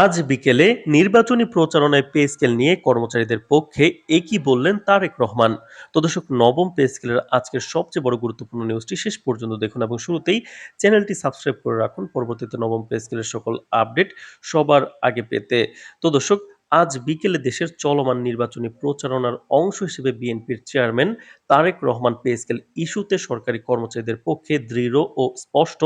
আজ বিকেলে নির্বাচনী প্রচারণায় পে স্কেল নিয়ে কর্মচারীদের পক্ষে একই বললেন তারেক রহমান। তো দর্শক, নবম পে স্কেলের আজকের সবচেয়ে বড় গুরুত্বপূর্ণ নিউজটি শেষ পর্যন্ত দেখুন এবং শুরুতেই চ্যানেলটি সাবস্ক্রাইব করে রাখুন। পরবর্তীতে নবম পে স্কেলের সকল আপডেট সবার আগে পেতে। তো দর্শক আজ বিকেলে দেশের চলমান নির্বাচনী প্রচারণার অংশ হিসেবে বিএনপির চেয়ারম্যান তারেক রহমান পেস্কেল ইস্যুতে সরকারি কর্মচারীদের পক্ষে দৃঢ় ও স্পষ্ট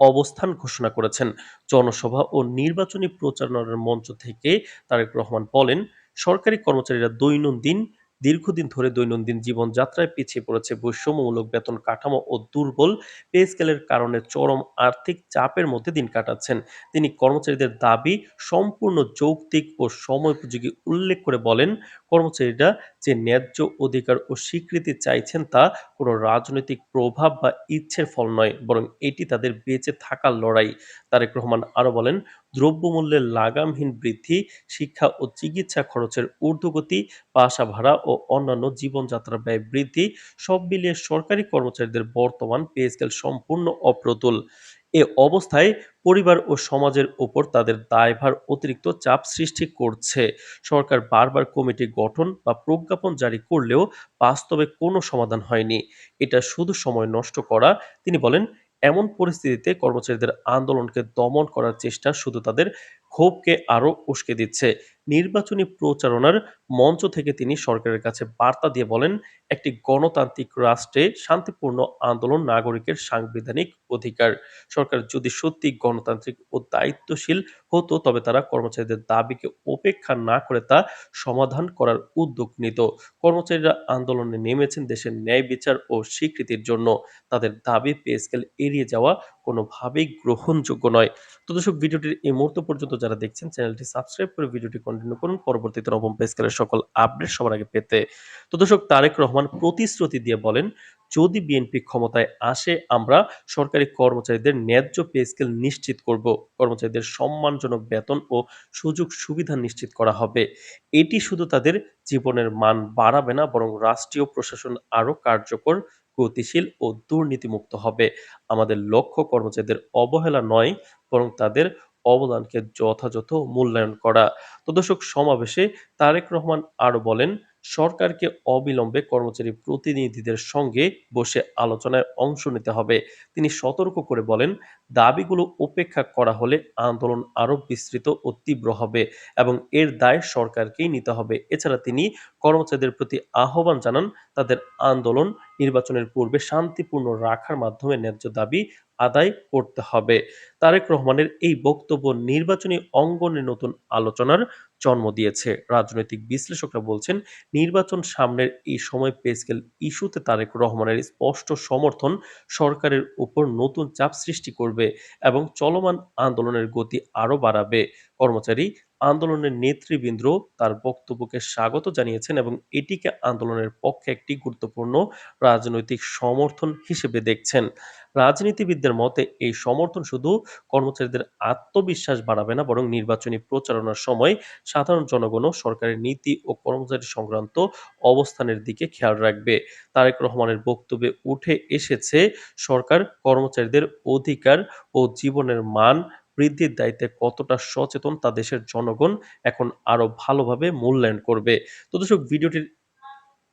অবস্থান ঘোষণা করেছেন। জনসভা ও নির্বাচনী প্রচারণার মঞ্চ থেকে তারেক রহমান বলেন, সরকারি কর্মচারীরা দৈনন্দিন দীর্ঘদিন ধরে দৈনন্দিন জীবনযাত্রায় পিছিয়ে পড়েছে বৈষম্যমূলক বেতন কাঠামো ও দুর্বল পে স্কেলের কারণে চরম আর্থিক চাপের মধ্যে দিন কাটাচ্ছেন। তিনি কর্মচারীদের দাবি, সম্পূর্ণ যৌক্তিক ও সময়োপযোগী উল্লেখ করে বলেন, কর্মচারীরা যে ন্যায্য অধিকার ও স্বীকৃতি চাইছেন তা কোনো রাজনৈতিক প্রভাব বা ইচ্ছের ফল নয়, বরং এটি তাদের বেঁচে থাকার লড়াই। তারেক রহমান আরও বলেন, দ্রব্যমূল্যের লাগামহীন বৃদ্ধি, শিক্ষা ও চিকিৎসা খরচের ঊর্ধ্বগতি বাসা ভাড়া ও অন্যান্য জীবনযাত্রা ব্যয় বৃদ্ধি, সব মিলিয়ে সরকারি কর্মচারীদের বর্তমান পে স্কেল সম্পূর্ণ অপ্রতুল। এ অবস্থায় পরিবার ও সমাজের ওপর তাদের দায়ভার অতিরিক্ত চাপ সৃষ্টি করছে। সরকার বারবার কমিটি গঠন বা প্রজ্ঞাপন জারি করলেও বাস্তবে কোনো সমাধান হয়নি। এটা শুধু সময় নষ্ট করা। তিনি বলেন, এমন পরিস্থিতিতে কর্মচারীদের আন্দোলনকে দমন করার চেষ্টা শুধু তাদের ক্ষোভকে আরও উস্কে দিচ্ছে। নির্বাচনী প্রচারণার মঞ্চ থেকে তিনি সরকারের কাছে বার্তা দিয়ে বলেন, একটি গণতান্ত্রিক রাষ্ট্রে শান্তিপূর্ণ আন্দোলন নাগরিকের সাংবিধানিক অধিকার। সরকার যদি সত্যি গণতান্ত্রিক ও দায়িত্বশীল হতো, তবে তারা কর্মচারীদের দাবিকে উপেক্ষা না করে তা সমাধান করার উদ্যোগ নিত। কর্মচারীরা আন্দোলনে নেমেছেন দেশের ন্যায় বিচার ও স্বীকৃতির জন্য। তাদের দাবি পে স্কেল এড়িয়ে যাওয়া কোনোভাবেই গ্রহণযোগ্য নয়। তো দর্শক, ভিডিওটির এই মুহূর্ত পর্যন্ত যারা দেখছেন, চ্যানেলটি সাবস্ক্রাইব করে ভিডিওটি কন্টিনিউ করুন। পরবর্তীতে নবম পে স্কেলের সকল আপডেট সবার আগে পেতে। তো দর্শক, তারেক রহমান প্রতিশ্রুতি দিয়ে বলেন, যদি বিএনপি ক্ষমতায় আসে, আমরা সরকারি কর্মচারীদের ন্যায্য পে স্কেল নিশ্চিত করব। কর্মচারীদের সম্মানজনক বেতন ও সুযোগ সুবিধা নিশ্চিত করা হবে। এটি শুধু তাদের জীবনের মান বাড়াবে না, বরং রাষ্ট্রীয় প্রশাসন আরও কার্যকর, গতিশীল ও দুর্নীতিমুক্ত হবে। আমাদের লক্ষ্য কর্মচারীদের অবহেলা নয়, বরং তাদের অবদানকে যথাযথ মূল্যায়ন করা। তো দর্শক, সমাবেশে তারেক রহমান আরও বলেন, সরকারকে অবিলম্বে কর্মচারী প্রতিনিধিদের সঙ্গে বসে আলোচনায় অংশ নিতে হবে। তিনি সতর্ক করে বলেন, দাবিগুলো উপেক্ষা করা হলে আন্দোলন আরও বিস্তৃত ও তীব্র হবে এবং এর দায় সরকারকেই নিতে হবে। এছাড়া তিনি কর্মচারীদের প্রতি আহ্বান জানান, তাদের আন্দোলন নির্বাচনের পূর্বে শান্তিপূর্ণ রাখার মাধ্যমে ন্যায্য দাবি আদায় করতে হবে। তারেক রহমানের এই বক্তব্য নির্বাচনী অঙ্গনে নতুন আলোচনার জন্ম দিয়েছে। রাজনৈতিক বিশ্লেষকরা বলছেন, নির্বাচন সামনের এই সময় পে স্কেল ইস্যুতে তারেক রহমানের স্পষ্ট সমর্থন সরকারের উপর নতুন চাপ সৃষ্টি করবে এবং চলমান আন্দোলনের গতি আরও বাড়াবে। কর্মচারী আন্দোলনের নেতৃবৃন্দ তার বক্তব্যকে স্বাগত জানিয়েছেন এবং এটিকে আন্দোলনের পক্ষে একটি গুরুত্বপূর্ণ রাজনৈতিক সমর্থন হিসেবে দেখছেন। রাজনীতিবিদদের মতে, এই সমর্থন শুধু কর্মচারীদের আত্মবিশ্বাস বাড়াবে না, বরং নির্বাচনী প্রচারণার সময় সাধারণ জনগণও সরকারের নীতি ও কর্মচারী সংক্রান্ত অবস্থানের দিকে খেয়াল রাখবে। তারেক রহমানের বক্তব্যে উঠে এসেছে, সরকার কর্মচারীদের অধিকার ও জীবনের মান বৃদ্ধির দায়িত্বে কতটা সচেতন তা দেশের জনগণ এখন আরও ভালোভাবে মূল্যায়ন করবে। তো দর্শক ভিডিওটির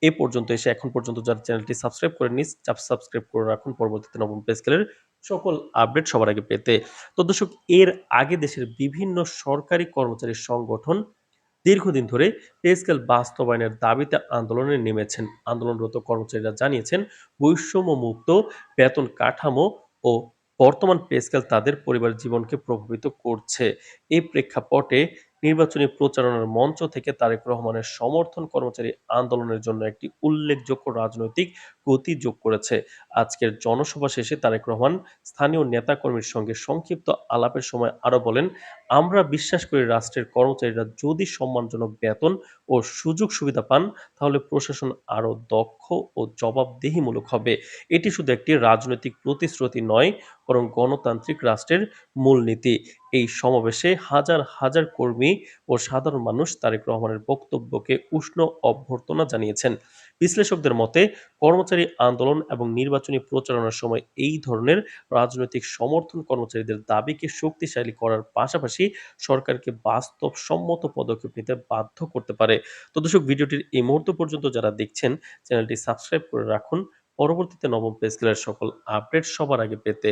এ পর্যন্ত এসে এখন পর্যন্ত যারা চ্যানেলটি সাবস্ক্রাইব করে নিস সাবস্ক্রাইব করে রাখুন। পরবর্তীতে নবম পে স্কেলের সকল আপডেট সবার আগে পেতে। তো দর্শক, এর আগে দেশের বিভিন্ন সরকারি কর্মচারী সংগঠন দীর্ঘদিন ধরে পে স্কেল বাস্তবায়নের দাবিতে আন্দোলনে নেমেছেন। আন্দোলনরত কর্মচারীরা জানিয়েছেন বৈষম্য মুক্ত বেতন কাঠামো ও বর্তমান পে স্কেল তাদের পরিবার জীবনকে প্রভাবিত করছে। এই প্রেক্ষাপটে নির্বাচনী প্রচারণার মঞ্চ থেকে তারেক রহমানের সমর্থন কর্মচারী আন্দোলনের জন্য একটি উল্লেখযোগ্য রাজনৈতিক গতি যোগ করেছে। আজকের জনসভা শেষে তারেক রহমান স্থানীয় নেতাকর্মীর সঙ্গে সংক্ষিপ্ত আলাপের সময় আরও বলেন, আমরা বিশ্বাস করি রাষ্ট্রের কর্মচারীরা যদি সম্মানজনক বেতন ও সুযোগ সুবিধা পান, তাহলে প্রশাসন আরও দক্ষ ও জবাবদিহিমূলক হবে। এটি শুধু একটি রাজনৈতিক প্রতিশ্রুতি নয় বরং গণতান্ত্রিক রাষ্ট্রের মূলনীতি। এই সমাবেশে হাজার হাজার কর্মী ও সাধারণ মানুষ তারেক রহমানের বক্তব্যকে উষ্ণ অভ্যর্থনা জানিয়েছেন। বিশ্লেষকদের মতে, কর্মচারী আন্দোলন এবং নির্বাচনী প্রচারণার সময় এই ধরনের রাজনৈতিক সমর্থন কর্মচারীদের দাবিকে শক্তিশালী করার পাশাপাশি সরকারকে বাস্তবসম্মত পদক্ষেপ নিতে বাধ্য করতে পারে। তো দর্শক, ভিডিওটির এই মুহূর্ত পর্যন্ত যারা দেখছেন, চ্যানেলটি সাবস্ক্রাইব করে রাখুন। পরবর্তীতে নবম পে স্কেলের সকল আপডেট সবার আগে পেতে